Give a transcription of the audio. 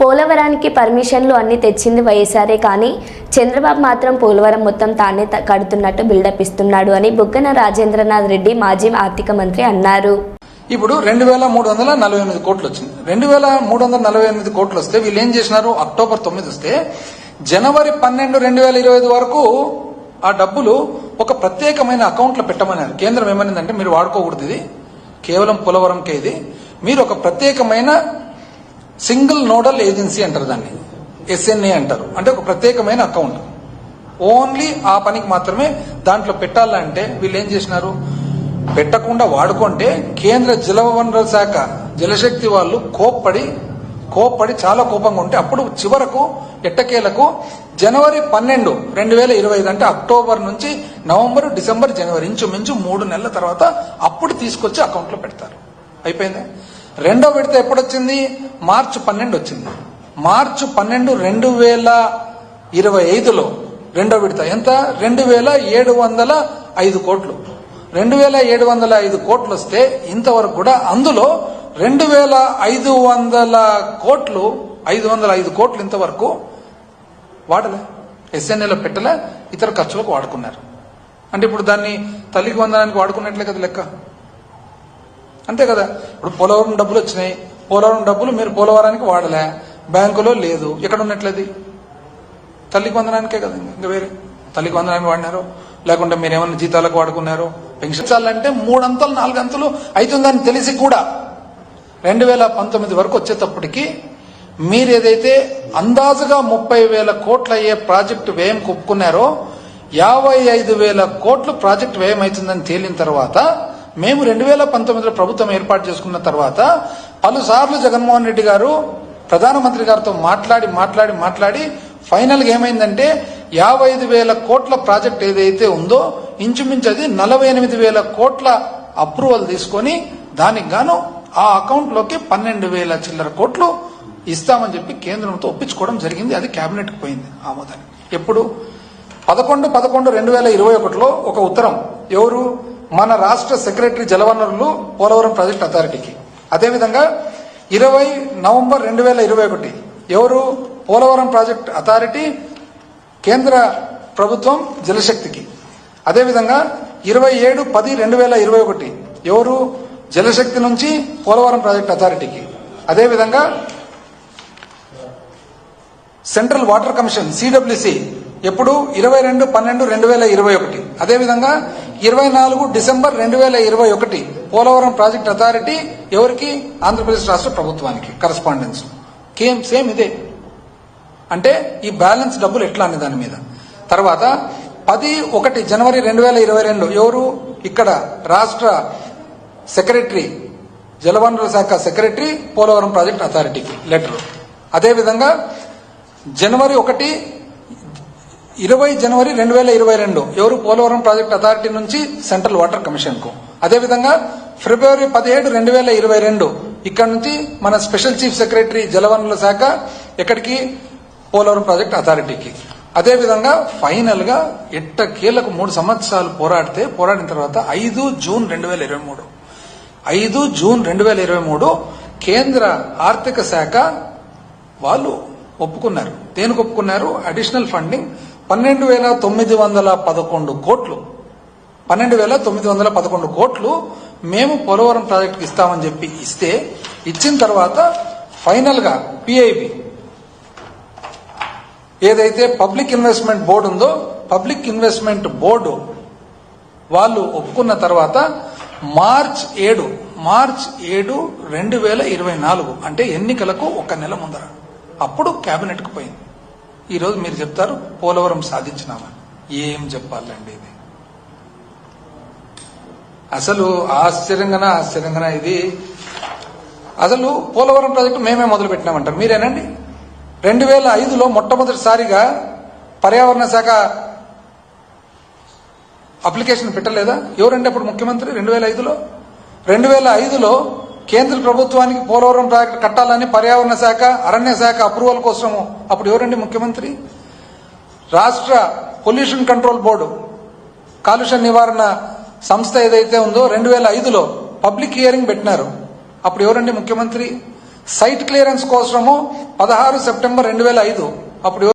పోలవరానికి పర్మిషన్లు అన్ని తెచ్చింది వైఎస్ఆరే కానీ చంద్రబాబు మాత్రం పోలవరం మొత్తం తానే కడుతున్నట్టు బిల్డప్ ఇస్తున్నాడు అని బుగ్గన రాజేంద్రనాథ్ రెడ్డి మాజీ ఆర్థిక మంత్రి అన్నారు. ఇప్పుడు రెండు వేల మూడు వందల నలభై ఎనిమిది కోట్లు వచ్చింది. రెండు వేల మూడు వందల నలభై ఎనిమిది కోట్లు వస్తే వీళ్ళు ఏం చేసినారు? అక్టోబర్ తొమ్మిది వస్తే జనవరి పన్నెండు రెండు వేల ఇరవై ఐదు వరకు ఆ డబ్బులు ఒక ప్రత్యేకమైన అకౌంట్లో పెట్టమన్నారు. కేంద్రం ఏమనిందంటే మీరు వాడుకోకూడదు ఇది. కేవలం పోలవరంకే ఇది. మీరు ఒక ప్రత్యేకమైన సింగిల్ నోడల్ ఏజెన్సీ అంటారు దాన్ని. ఎస్ఎన్ఏ అంటారు. అంటే ఒక ప్రత్యేకమైన అకౌంట్. ఓన్లీ ఆ పనికి మాత్రమే దాంట్లో పెట్టాలంటే వీళ్ళు ఏం చేసినారు? పెట్టకుండా వాడుకుంటే కేంద్ర జలవనరుల శాఖ జలశక్తి వాళ్ళు కోప్పడి కోప్పడి చాలా కోపంగా ఉంటే అప్పుడు చివరకు ఎట్టకేలకు జనవరి పన్నెండు రెండు వేల ఇరవై ఐదు అంటే అక్టోబర్ నుంచి నవంబర్ డిసెంబర్ జనవరి ఇంచుమించు మూడు నెలల తర్వాత అప్పుడు తీసుకొచ్చి అకౌంట్లో పెడతారు. అయిపోయిందా? రెండో విడత ఎప్పుడు వచ్చింది మార్చి పన్నెండు వచ్చింది మార్చి పన్నెండు రెండు వేల ఇరవై ఐదులో. రెండో విడత ఎంత? రెండు వేల ఏడు వందల ఐదు కోట్లు. రెండు వేల ఏడు వందల ఐదు కోట్లు వస్తే ఇంతవరకు కూడా అందులో రెండు వేల ఐదు వందల కోట్లు ఐదు వందల ఐదు కోట్లు ఇంతవరకు వాడలే. ఎస్ఎన్ఏలో పెట్టలే ఇతర ఖర్చులకు వాడుకున్నారు. అంటే ఇప్పుడు దాన్ని తల్లికి వందనానికి వాడుకున్నట్లే కదా లెక్క. అంతే కదా? ఇప్పుడు పోలవరం డబ్బులు వచ్చినాయి. పోలవరం డబ్బులు మీరు పోలవరానికి వాడలే. బ్యాంకులో లేదు. ఎక్కడ ఉన్నట్లది? తల్లికి వందనానికే కదా ఇంకా వేరే. తల్లికి వందనానికి వాడినారు. లేకుంటే మీరు ఏమైనా జీతాలకు వాడుకున్నారు? పెన్షన్ అంటే మూడంతలు నాలుగంతలు అవుతుందని తెలిసి కూడా రెండు వేల పంతొమ్మిది వరకు వచ్చేటప్పటికి మీరు ఏదైతే అందాజుగా ముప్పై వేల కోట్ల అయ్యే ప్రాజెక్టు వ్యయం ఒప్పుకున్నారో యాభై ఐదు వేల కోట్లు ప్రాజెక్టు వ్యయం అవుతుందని తేలిన తర్వాత మేము రెండు వేల పంతొమ్మిదిలో ప్రభుత్వం ఏర్పాటు చేసుకున్న తర్వాత పలుసార్లు జగన్మోహన్ రెడ్డి గారు ప్రధానమంత్రి గారితో మాట్లాడి మాట్లాడి మాట్లాడి ఫైనల్గా ఏమైందంటే యాభై ఐదు వేల కోట్ల ప్రాజెక్ట్ ఏదైతే ఉందో ఇంచుమించు అది నలభై ఎనిమిది వేల కోట్ల అప్రూవల్ తీసుకొని దానికి గాను ఆ అకౌంట్లోకి పన్నెండు వేల చిల్లర కోట్లు ఇస్తామని చెప్పి కేంద్రంతో ఒప్పించుకోవడం జరిగింది. అది కేబినెట్కు పోయింది ఆమోదానికి. ఎప్పుడు? పదకొండు పదకొండు రెండు వేల ఇరవై ఒకటిలో ఒక ఉత్తరం. ఎవరు? మన రాష్ట్ర సెక్రటరీ జలవనరులు పోలవరం ప్రాజెక్ట్ అథారిటీకి. అదేవిధంగా ఇరవై నవంబర్ రెండు వేల ఇరవై ఒకటి ఎవరు పోలవరం ప్రాజెక్ట్ అథారిటీ? కేంద్ర ప్రభుత్వం జలశక్తికి. అదేవిధంగా ఇరవై ఏడు పది రెండు వేల ఇరవై ఒకటి ఎవరు? జలశక్తి నుంచి పోలవరం ప్రాజెక్ట్ అథారిటీకి. అదేవిధంగా సెంట్రల్ వాటర్ కమిషన్ సిడబ్ల్యూసి ఎప్పుడు? ఇరవై రెండు పన్నెండు రెండు వేల ఇరవై ఒకటి. అదేవిధంగా ఇరవై నాలుగు డిసెంబర్ రెండు వేల ఇరవై ఒకటి పోలవరం ప్రాజెక్ట్ అథారిటీ ఎవరికి? ఆంధ్రప్రదేశ్ రాష్ట్ర ప్రభుత్వానికి కరస్పాండెన్స్ కేమ్ సేమ్ ఇదే. అంటే ఈ బ్యాలెన్స్ డబ్బులు ఎట్లా అనే దాని మీద. తర్వాత పది ఒకటి జనవరి రెండు వేల ఇరవై రెండు ఎవరు? ఇక్కడ రాష్ట్ర సెక్రటరీ జలవనరుల శాఖ సెక్రటరీ పోలవరం ప్రాజెక్ట్ అథారిటీకి లెటర్. అదేవిధంగా జనవరి ఒకటి ఇరవై జనవరి రెండు వేల ఇరవై రెండు. ఎవరు పోలవరం ప్రాజెక్ట్ అథారిటీ నుంచి సెంట్రల్ వాటర్ కమిషన్కు అదేవిధంగా ఫిబ్రవరి పదిహేడు రెండు వేల ఇరవై రెండు. ఇక్కడ నుంచి మన స్పెషల్ చీఫ్ సెక్రటరీ జలవనరుల శాఖ ఎక్కడికి? పోలవరం ప్రాజెక్ట్ అథారిటీకి. అదేవిధంగా ఫైనల్గా ఎట్ట కీలకు మూడు సంవత్సరాలు పోరాడితే పోరాడిన తర్వాత ఐదు జూన్ రెండు వేల ఇరవై మూడు. ఐదు జూన్ రెండు వేల ఇరవై మూడు కేంద్ర ఆర్థిక శాఖ వాళ్ళు ఒప్పుకున్నారు. దేనికి ఒప్పుకున్నారు? అడిషనల్ ఫండింగ్ పన్నెండు వేల తొమ్మిది వందల పదకొండు కోట్లు. పన్నెండు వేల తొమ్మిది వందల పదకొండు కోట్లు మేము పోలవరం ప్రాజెక్టుకి ఇస్తామని చెప్పి ఇస్తే ఇచ్చిన తర్వాత ఫైనల్గా పిఐబి ఏదైతే పబ్లిక్ ఇన్వెస్ట్మెంట్ బోర్డు ఉందో పబ్లిక్ ఇన్వెస్ట్మెంట్ బోర్డు వాళ్ళు ఒప్పుకున్న తర్వాత మార్చ్ ఏడు మార్చ్ ఏడు రెండు వేల ఇరవై నాలుగు అంటే ఎన్నికలకు ఒక నెల ముందర. అప్పుడు కేబినెట్ పోయింది. ఈ రోజు మీరు చెప్తారు పోలవరం సాధించినామని ఏం చెప్పాలండి ఇది? అసలు ఆశ్చర్యంగానా ఆశ్చర్యంగానా ఇది? అసలు పోలవరం ప్రాజెక్టు మేమే మొదలు పెట్టినామంటారు మీరేనండి? రెండు వేల ఐదులో మొట్టమొదటిసారిగా పర్యావరణ శాఖ అప్లికేషన్ పెట్టలేదా? ఎవరంటే అప్పుడు ముఖ్యమంత్రి? రెండు వేల ఐదులో? రెండు వేల ఐదులో కేంద్ర ప్రభుత్వానికి పోలవరం ప్రాజెక్టు కట్టాలని పర్యావరణ శాఖ అరణ్య శాఖ అప్రూవల్ కోసం అప్పుడు ఎవరండి ముఖ్యమంత్రి? రాష్ట్ర పొల్యూషన్ కంట్రోల్ బోర్డు కాలుష్య నివారణ సంస్థ ఏదైతే ఉందో రెండు వేల ఐదులో పబ్లిక్ హియరింగ్ పెట్టినారు. అప్పుడు ఎవరండి ముఖ్యమంత్రి? సైట్ క్లియరెన్స్ కోసము పదహారు సెప్టెంబర్ రెండు వేల ఐదు అప్పుడు